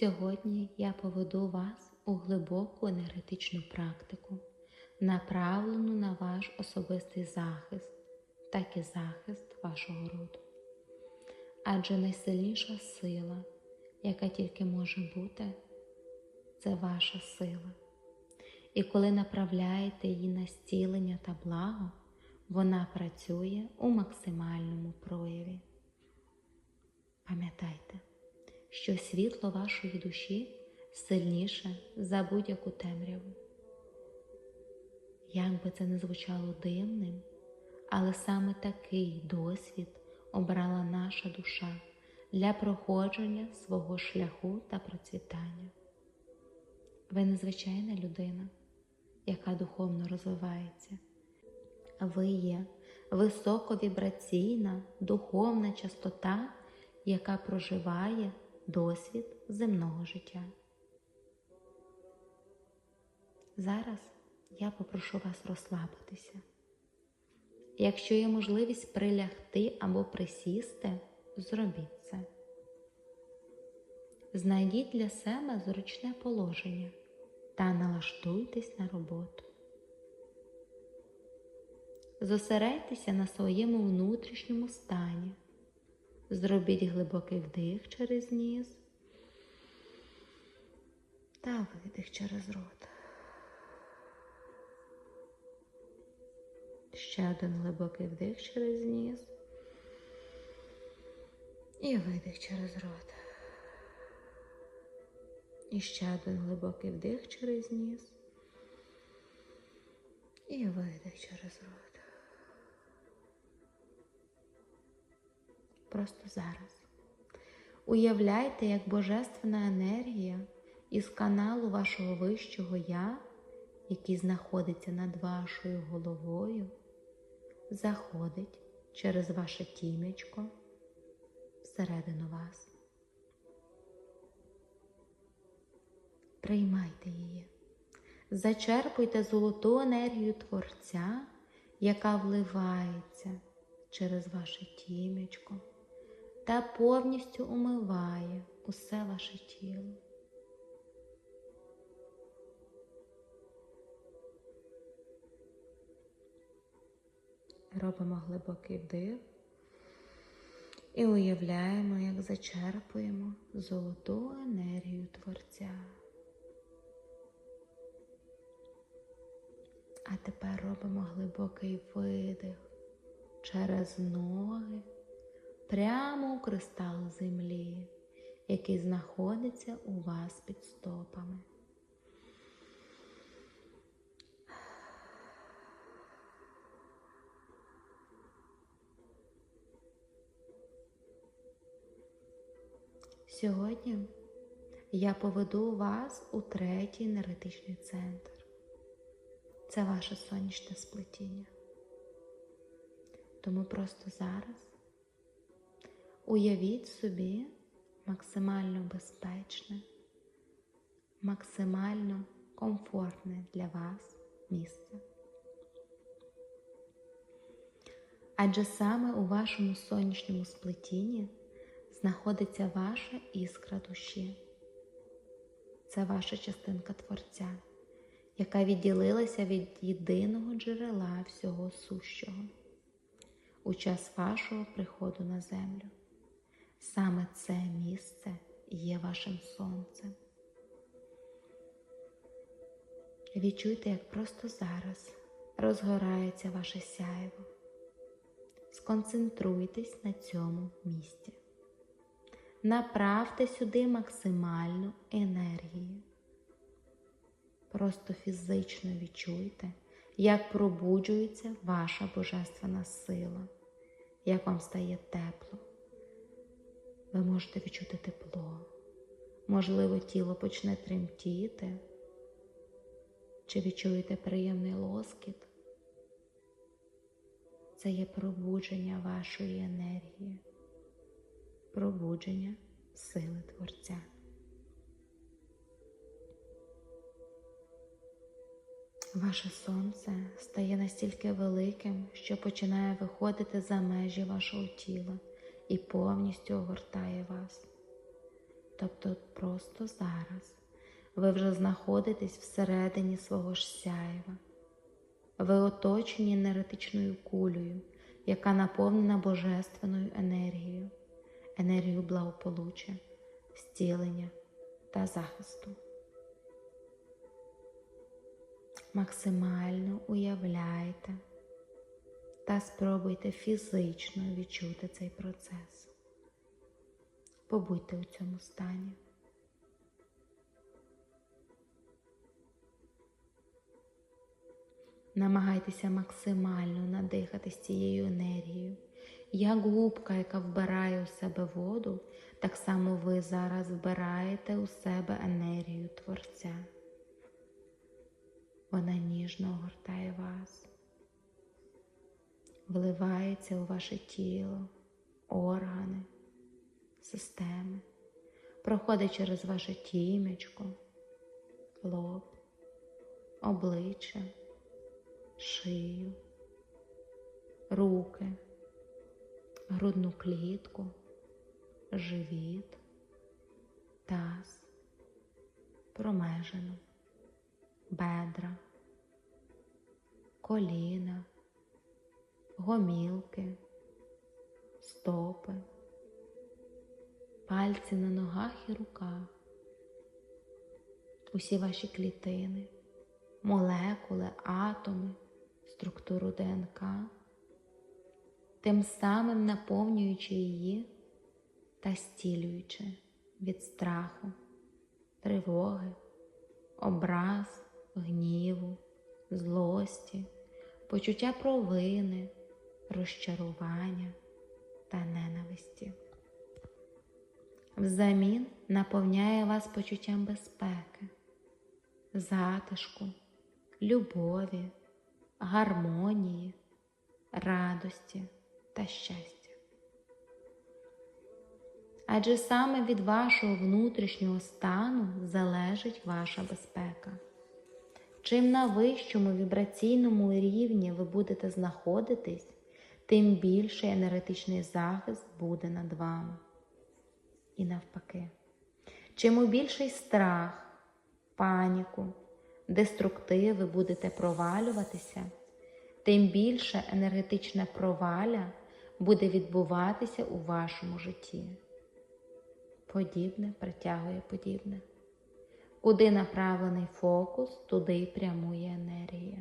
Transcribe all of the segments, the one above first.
Сьогодні я поведу вас у глибоку енергетичну практику, направлену на ваш особистий захист, так і захист вашого роду. Адже найсильніша сила, яка тільки може бути, це ваша сила. І коли направляєте її на зцілення та благо, вона працює у максимальному прояві. Пам'ятайте, що світло вашої душі сильніше за будь-яку темряву. Як би це не звучало дивним, але саме такий досвід обрала наша душа для проходження свого шляху та процвітання. Ви незвичайна людина, яка духовно розвивається. Ви є високовібраційна духовна частота, яка проживає досвід земного життя. Зараз я попрошу вас розслабитися. Якщо є можливість прилягти або присісти, зробіть це. Знайдіть для себе зручне положення та налаштуйтесь на роботу. Зосередьтеся на своєму внутрішньому стані. Зробіть глибокий вдих через ніс та видих через рот. Ще один глибокий вдих через ніс і видих через рот. І ще один глибокий вдих через ніс і видих через рот. Просто зараз. Уявляйте, як божественна енергія із каналу вашого вищого Я, який знаходиться над вашою головою, заходить через ваше тімечко всередину вас. Приймайте її, зачерпуйте золоту енергію Творця, яка вливається через ваше тімечко та повністю умиває усе ваше тіло. Робимо глибокий вдих і уявляємо, як зачерпуємо золоту енергію Творця. А тепер робимо глибокий видих через ноги прямо у кристал землі, який знаходиться у вас під стопами. Сьогодні я поведу вас у третій енергетичний центр. Це ваше сонячне сплетіння. Тому просто зараз уявіть собі максимально безпечне, максимально комфортне для вас місце. Адже саме у вашому сонячному сплетінні знаходиться ваша іскра душі. Це ваша частинка Творця, яка відділилася від єдиного джерела всього сущого у час вашого приходу на землю. Саме це місце є вашим сонцем. Відчуйте, як просто зараз розгорається ваше сяйво. Сконцентруйтесь на цьому місці. Направте сюди максимальну енергію. Просто фізично відчуйте, як пробуджується ваша божественна сила, як вам стає тепло. Ви можете відчути тепло, можливо, тіло почне тремтіти, чи відчуєте приємний лоскіт. Це є пробудження вашої енергії пробудження сили Творця. Ваше сонце стає настільки великим, що починає виходити за межі вашого тіла і повністю огортає вас. тобто просто зараз, ви вже знаходитесь всередині свого ж сяєва. Ви оточені енергетичною кулею, яка наповнена божественною енергією, енергією благополуччя, зцілення та захисту. Максимально уявляйте та спробуйте фізично відчути цей процес. Побудьте у цьому стані. Намагайтеся максимально надихатись цією енергією. Як губка, яка вбирає у себе воду, так само ви зараз вбираєте у себе енергію Творця. Вона ніжно огортає вас, вливається у ваше тіло, органи, системи, проходить через ваше тімечко, лоб, обличчя шию, руки, грудну клітку, живіт, таз, промежину, бедра, коліна, гомілки, стопи, пальці на ногах і руках, усі ваші клітини, молекули, атоми структуру ДНК, тим самим наповнюючи її та стілюючи від страху, тривоги, образ, гніву, злості, почуття провини, розчарування та ненависті. Взамін наповняє вас почуттям безпеки, затишку, любові гармонії, радості та щастя. Адже саме від вашого внутрішнього стану залежить ваша безпека. Чим на вищому вібраційному рівні ви будете знаходитись, тим більший енергетичний захист буде над вами. І навпаки, чим більший страх, паніку, деструктиви будете провалюватися, тим більше енергетична проваля буде відбуватися у вашому житті. Подібне притягує подібне. Куди направлений фокус, туди й прямує енергія.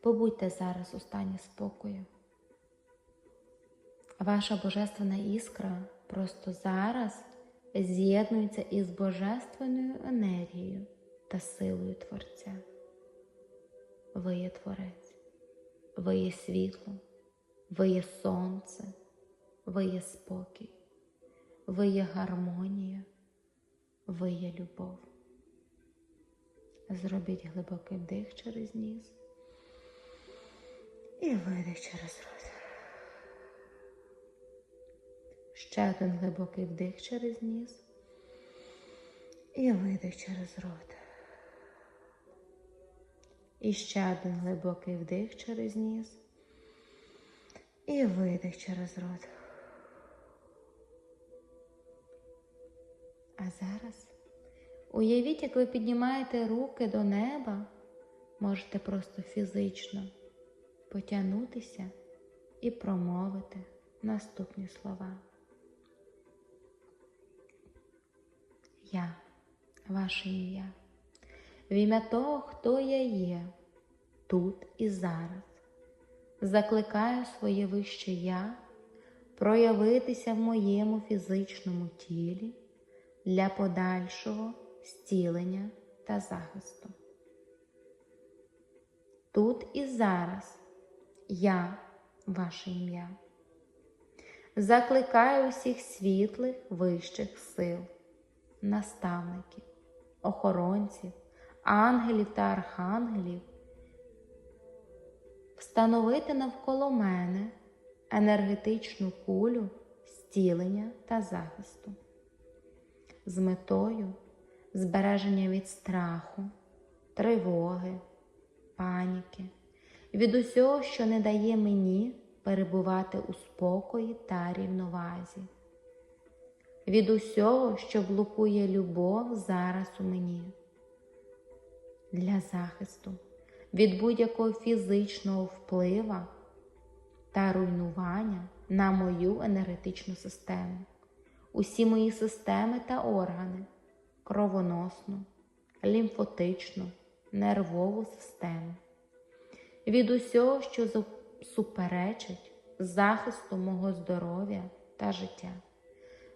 Побудьте зараз у стані спокою. Ваша божественна іскра просто зараз з'єднується із божественною енергією та силою Творця. Ви є Творець, ви є світло, ви є сонце, ви є спокій, ви є гармонія, ви є любов. Зробіть глибокий вдих через ніс і видих через рот. Ще один глибокий вдих через ніс і видих через рот. І ще один глибокий вдих через ніс і видих через рот. А зараз уявіть, як ви піднімаєте руки до неба, можете просто фізично потягнутися і промовити наступні слова. Я, ваше ім'я, в ім'я того, хто я є, тут і зараз. Закликаю своє вище я проявитися в моєму фізичному тілі для подальшого зцілення та захисту. Тут і зараз я, ваше ім'я. Закликаю усіх світлих вищих сил наставників, охоронців, ангелів та архангелів, встановити навколо мене енергетичну кулю зцілення та захисту з метою збереження від страху, тривоги, паніки, від усього, що не дає мені перебувати у спокої та рівновазі. Від усього, що блокує любов зараз у мені. Для захисту. Від будь-якого фізичного вплива та руйнування на мою енергетичну систему, усі мої системи та органи, кровоносну, лімфотичну, нервову систему, від усього, що суперечить захисту мого здоров'я та життя,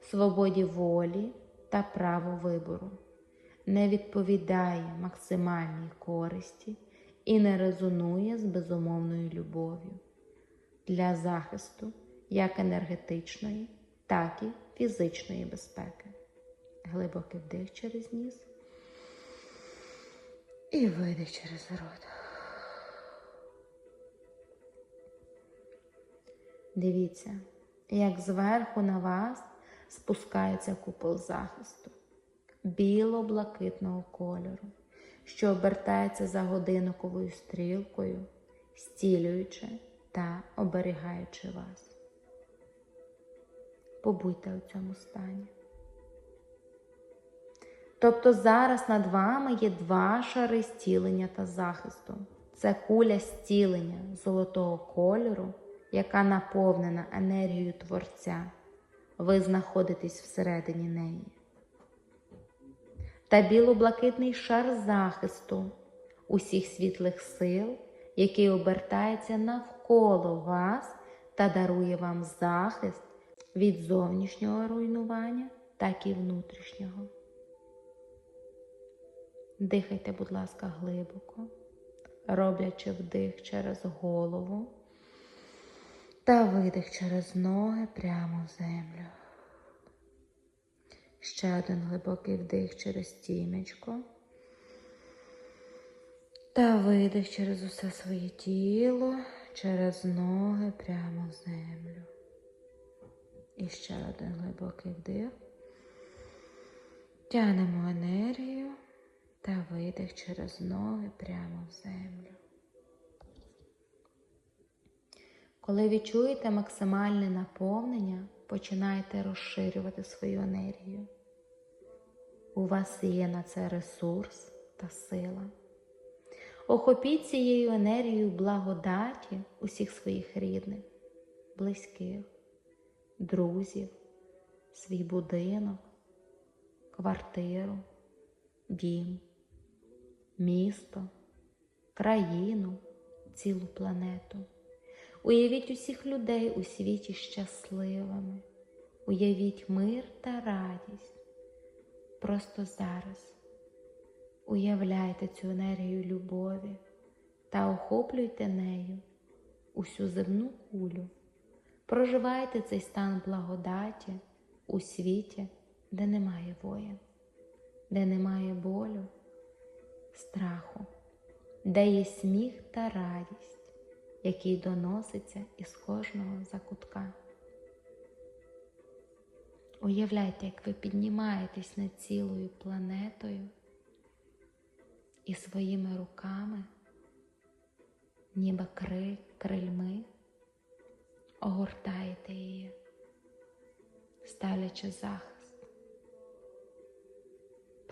свободі волі та право вибору, не відповідає максимальній користі і не резонує з безумовною любов'ю для захисту як енергетичної, так і фізичної безпеки. Глибокий вдих через ніс і видих через рот. Дивіться, як зверху на вас спускається купол захисту біло-блакитного кольору, що обертається за годинниковою стрілкою, стілюючи та оберігаючи вас. Побудьте у цьому стані. Тобто зараз над вами є два шари стілення та захисту. Це куля стілення золотого кольору, яка наповнена енергією Творця. Ви знаходитесь всередині неї. Та біло-блакитний шар захисту усіх світлих сил, який обертається навколо вас та дарує вам захист від зовнішнього руйнування, так і внутрішнього. Дихайте, будь ласка, глибоко, роблячи вдих через голову та видих через ноги прямо в землю. Ще один глибокий вдих через тімечко. Та видих через усе своє тіло, через ноги прямо в землю. І ще один глибокий вдих. Тянемо енергію та видих через ноги прямо в землю. Коли відчуєте максимальне наповнення, починайте розширювати свою енергію. У вас є на це ресурс та сила. Охопіть цією енергією благодаті усіх своїх рідних, близьких, друзів, свій будинок, квартиру, дім, місто, країну, цілу планету. Уявіть усіх людей у світі щасливими, уявіть мир та радість. Просто зараз уявляйте цю енергію любові та охоплюйте нею усю земну кулю. Проживайте цей стан благодаті у світі, де немає воїн, де немає болю, страху, де є сміх та радість який доноситься із кожного закутка. Уявляйте, як ви піднімаєтесь над цілою планетою і своїми руками, ніби криль, крильми, огортаєте її, ставлячи захист.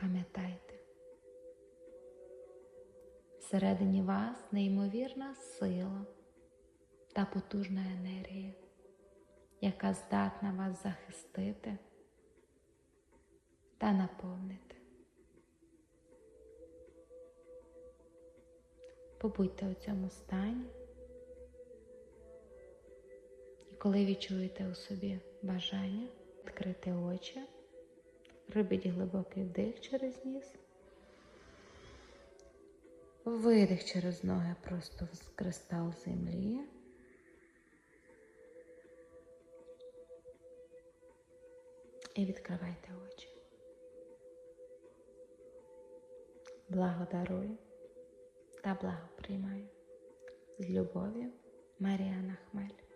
Пам'ятайте, всередині вас неймовірна сила та потужна енергія, яка здатна вас захистити та наповнити. Побудьте у цьому стані, і коли відчуєте у собі бажання відкрити очі, робіть глибокий вдих через ніс. Видих через ноги просто в кристал землі. І відкривайте очі. Благодарую та благо приймаю. З любов'ю Маріана Хмель.